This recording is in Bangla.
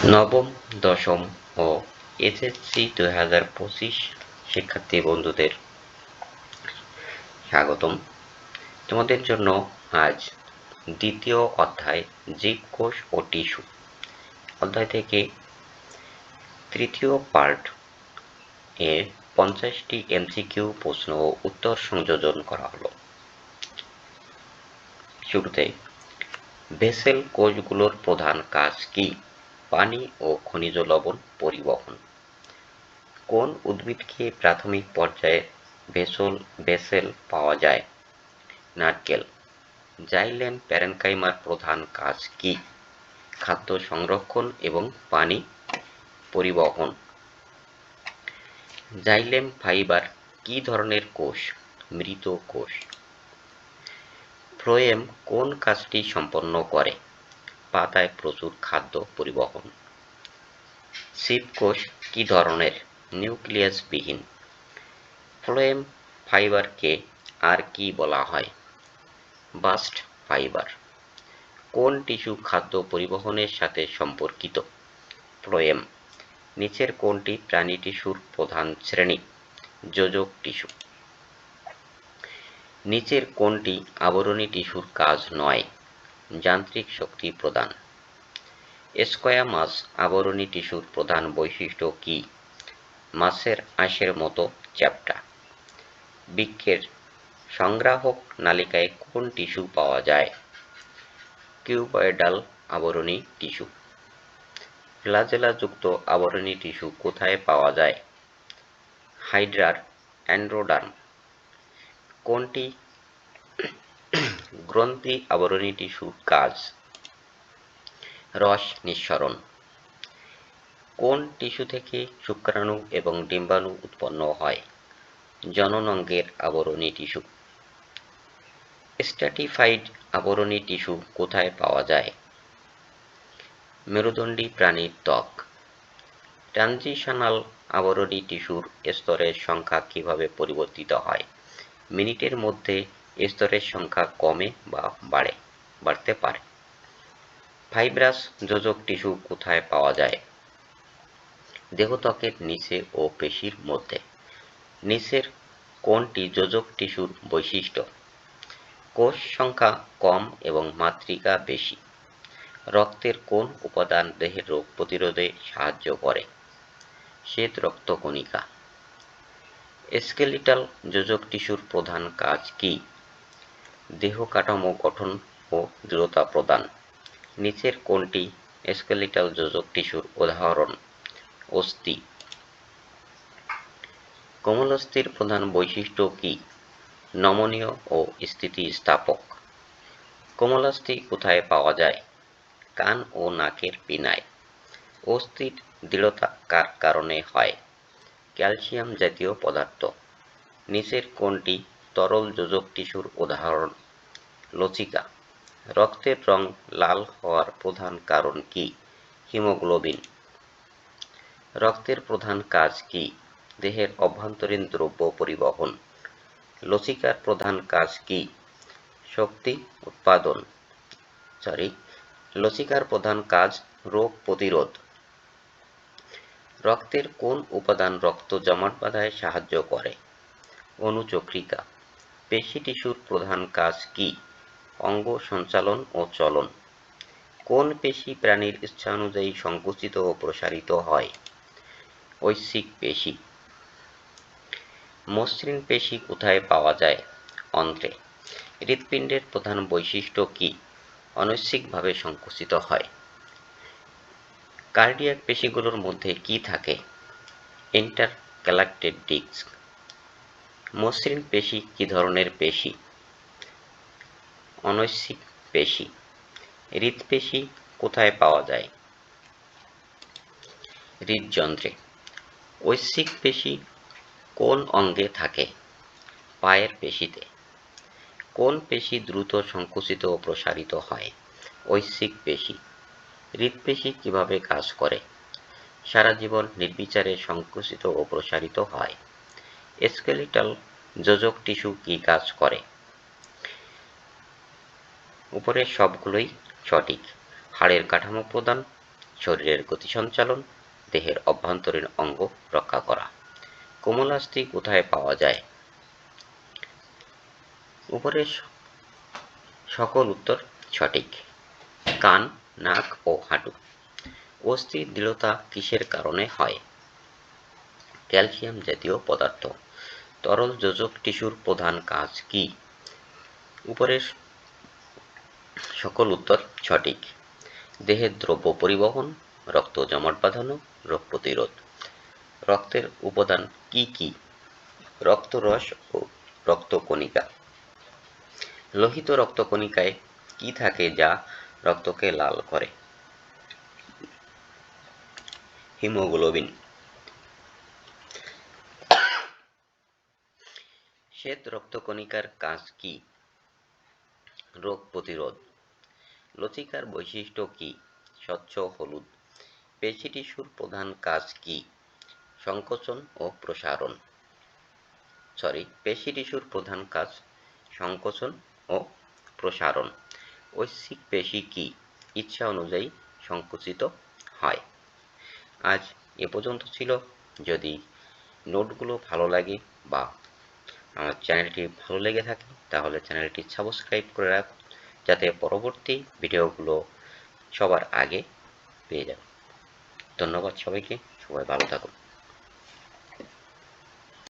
নবম, দশম ও এসএসসি দুই হাজার পঁচিশ শিক্ষার্থী বন্ধুদের স্বাগতম। তোমাদের জন্য আজ দ্বিতীয় অধ্যায় জীবকোষ ও টিস্যু। অধ্যায় থেকে তৃতীয় পার্ট এর পঞ্চাশটি এমসিকিউ প্রশ্ন ও উত্তর সংযোজন করা হলো। শুরুতে ভেসেল কোষগুলোর প্রধান কাজ কি? পানি ও খনিজ লবণ পরিবহন। কোন উদ্ভিদকে প্রাথমিক পর্যায়ে ভেসল, ভেসেল পাওয়া যায়? নারকেল। জাইলেম প্যারেনকাইমার প্রধান কাজ কি? খাদ্য সংরক্ষণ এবং পানি পরিবহন। জাইলেম ফাইবার কি ধরনের কোষ? মৃত কোষ। ফ্লোয়েম কোন কাজটি সম্পন্ন করে? পাতায় প্রচুর খাদ্য পরিবহন। শিপ কোষ কি ধরনের? নিউক্লিয়াসবিহীন। ফ্লোয়েম ফাইবারকে আর কি বলা হয়? Bast fibre. কোন টিস্যু খাদ্য পরিবহনের সাথে সম্পর্কিত? ফ্লোয়েম। নিচের কোনটি প্রাণী টিস্যুর প্রধান শ্রেণি? যোজক টিস্যু। নিচের কোনটি আবরণী টিস্যুর কাজ নয়? যান্ত্রিক শক্তি প্রদান। স্কোয়ামাস আবরণী টিস্যুর প্রধান বৈশিষ্ট্য কি? মাছের আঁশের মতো চ্যাপ্টা। বৃক্ষের সংগ্রাহক নালিকায় কোন টিস্যু পাওয়া যায়? কিউবয়েডাল আবরণী টিস্যু। ফ্লাজেলাযুক্ত আবরণী টিস্যু কোথায় পাওয়া যায়? হাইড্রার অ্যান্ড্রোডার্ম। কোনটি গ্রন্থি আবরণী টিস্যুর কাজ রস নিঃসরণ। কোন টিস্যু থেকে শুক্রাণু এবং ডিম্বাণু উৎপন্ন হয়? জননাঙ্গের আবরণী টিস্যু। স্ট্যাটিফাইড আবরণী টিস্যু কোথায় পাওয়া যায়? মেরুদণ্ডী প্রাণীর ত্বক। ট্রানজিশনাল আবরণী টিস্যুর স্তরের সংখ্যা কীভাবে পরিবর্তিত হয়? মিনিটের মধ্যে স্তরের সংখ্যা কমে বা বাড়ে, বাড়তে পারে। ফাইব্রাস যোজক টিস্যু কোথায় পাওয়া যায়? দেহত্বকের নিচে ও পেশির মধ্যে। নিচের কোনটি যোজক টিস্যুর বৈশিষ্ট্য। কোষ সংখ্যা কম এবং মাতৃকা বেশি। রক্তের কোন উপাদান দেহের রোগ প্রতিরোধে সাহায্য করে। শ্বেত রক্তকণিকা স্কেলিটাল যোজক টিস্যুর প্রধান কাজ কি? দেহ কাঠামো গঠন ও দৃঢ়তা প্রদান। নিচের কোনটি স্কেলিটাল যোজক টিস্যুর উদাহরণ। অস্থি। কোমলস্থির প্রধান বৈশিষ্ট্য কি? নমনীয় ও স্থিতিস্থাপক। কোমলাস্থি কোথায় পাওয়া যায়? কান ও নাকের পিনায়। অস্থির দৃঢ়তা কার কারণে হয়? ক্যালসিয়াম জাতীয় পদার্থ। নিচের কোনটি তরল যোজক টিস্যুর উদাহরণ। লচিকা। রক্তের রং লাল হওয়ার প্রধান কারণ কি? হিমোগ্লোবিন। রক্তের প্রধান কাজ কি? দেহের অভ্যন্তরীণ দ্রব্য পরিবহন। লচিকার প্রধান কাজ কি? শক্তি উৎপাদন। সরি লচিকার প্রধান কাজ রোগ প্রতিরোধ। রক্তের কোন উপাদান রক্ত জমাট বাঁধায় সাহায্য করে? অনুচক্রিকা। পেশি টিস্যুর প্রধান কাজ কি? অঙ্গ সঞ্চালন ও চলন। কোন পেশি প্রাণীর ইচ্ছানুযায়ী সংকুচিত ও প্রসারিত হয়? ঐচ্ছিক পেশি। মসৃণ পেশি কোথায় পাওয়া যায়? অন্ত্রে। হৃৎপিণ্ডের প্রধান বৈশিষ্ট্য কি? অনৈচ্ছিকভাবে সংকুচিত হয়। কার্ডিয়াক পেশিগুলোর মধ্যে কি থাকে? Intercalated disc. মসৃণ পেশি কি ধরনের পেশি? অনৈচ্ছিক পেশি। হৃৎপেশি কোথায় পাওয়া যায়? হৃদযন্ত্রে ঐচ্ছিক পেশি কোন অঙ্গে থাকে? পায়ের পেশিতে। কোন পেশি দ্রুত সংকুচিত ও প্রসারিত হয়? ঐচ্ছিক পেশি। হৃৎপেশি কীভাবে কাজ করে? সারা জীবন নির্বিচারে সংকুচিত ও প্রসারিত হয়। স্কেলিটাল যোজক টিস্যু কি কাজ করে? উপরের সবগুলোই সঠিক। হাড়ের কাঠামো প্রদান, শরীরের গতি সঞ্চালন, দেহের অভ্যন্তরীণ অঙ্গ রক্ষা করা। কোমলাস্থি কোথায় পাওয়া যায়? উপরের সকল উত্তর সঠিক। কান, নাক ও হাঁটু। অস্থির দৃঢ়তা কিসের কারণে হয়? ক্যালসিয়াম জাতীয় পদার্থ। তরল যোজক টিস্যুর প্রধান কাজ কি? উপরের সকল উত্তর সঠিক। দেহের দ্রব্য পরিবহন, রক্ত জমাট বাঁধানো, রোগ প্রতিরোধ। রক্তের উপাদান কি কি? রক্তরস ও রক্তকণিকা লোহিত রক্তকণিকায় কি থাকে যা রক্তকে লাল করে? হিমোগ্লোবিন। শ্বেত রক্তকণিকার কাজ কি? রোগ প্রতিরোধ। লচিকার বৈশিষ্ট্য কি? স্বচ্ছ হলুদ। পেশি টিস্যুর প্রধান কাজ কি? সংকোচন ও প্রসারণ। সরি পেশি টিস্যুর প্রধান কাজ সংকোচন ও প্রসারণ। ঐচ্ছিক পেশি কি? ইচ্ছা অনুযায়ী সংকুচিত হয়। আজ এ পর্যন্ত ছিল। যদি নোটগুলো ভালো লাগে বা আমার চ্যানেলটি ভালো লেগে থাকে, তাহলে চ্যানেলটি সাবস্ক্রাইব করে রাখুন। যাতে পরবর্তী ভিডিওগুলো সবার আগে পেয়ে যান। ধন্যবাদ সবাইকে সবাই ভালো থাকুন।